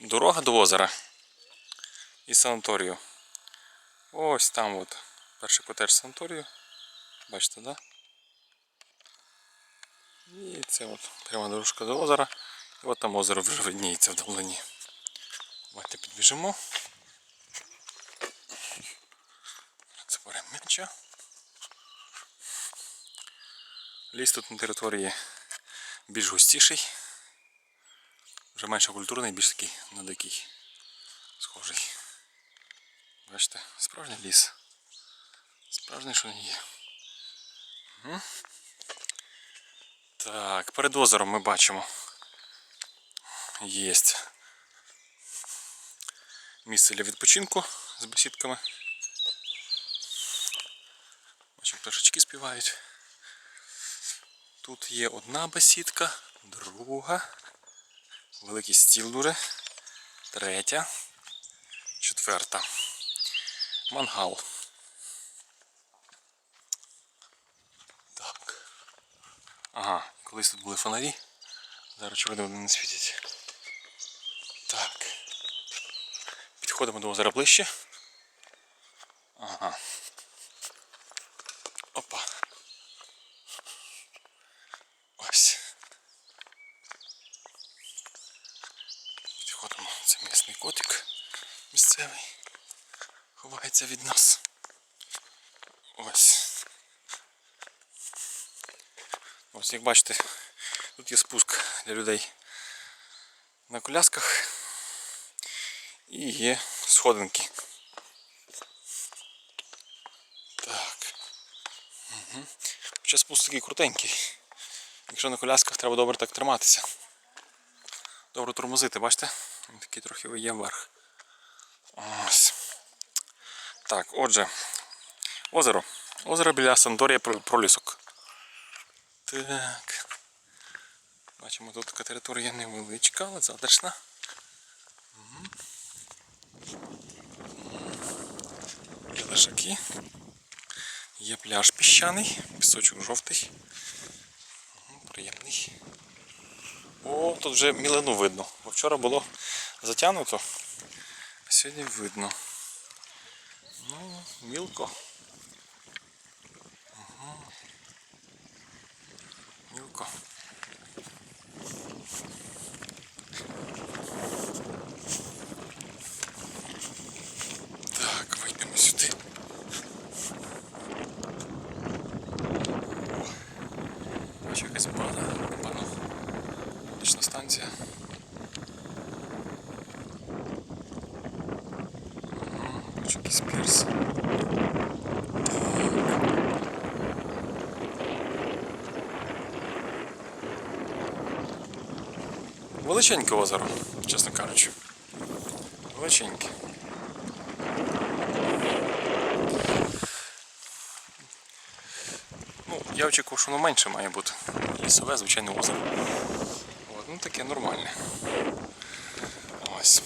Дорога до озера і санаторію. Ось там от перший котеж санаторію. Бачите, да? І це от пряма дорожка до озера. І от там озеро вже видніється вдалині. Давайте підбіжимо. Це менше. Ліс тут на території більш густіший. Вже менше культурний, більш такий на дикий. Схожий. Бачите, справжній ліс. Справжній, що не є. Мгм. Так, перед озером ми бачимо. Є місце для відпочинку з бесідками. Бачимо, пташечки співають. Тут є одна бесідка, друга. Великий стіл дуже. Третя. Четверта. Мангал. Так. Ага, колись тут були фонарі. Зараз очевидно вони не світять. Так. Підходимо до озера ближче. Ага. Опа. Ось. Підходимо. Це місний котик місцевий. Ховається від нас. Ось. Ось як бачите, тут є спуск для людей на колясках і є сходинки. Так. Угу. Спуск такий крутенький. Якщо на колясках треба добре так триматися. Добре тормозити, бачите? Він такий трохи виє вверх. Ось. Так, отже, озеро. Озеро біля Санторія пролісок. Так. Бачимо, тут така територія невеличка, але затишна. Є лежаки. Є пляж піщаний, пісочок жовтий. Приємний. О, тут вже мілину видно. Бо вчора було затягнуто, а сьогодні видно. Ну, мілко. Угу. Мілко. Так, вийдемо сюди. Бачу якась база, Мгм, Бачу якийсь пірс. Величеньке озеро, чесно кажучи. Величеньке. Ну, я очікував, що воно менше має бути. Лісове, звичайне озеро. Таке нормальне. Ось.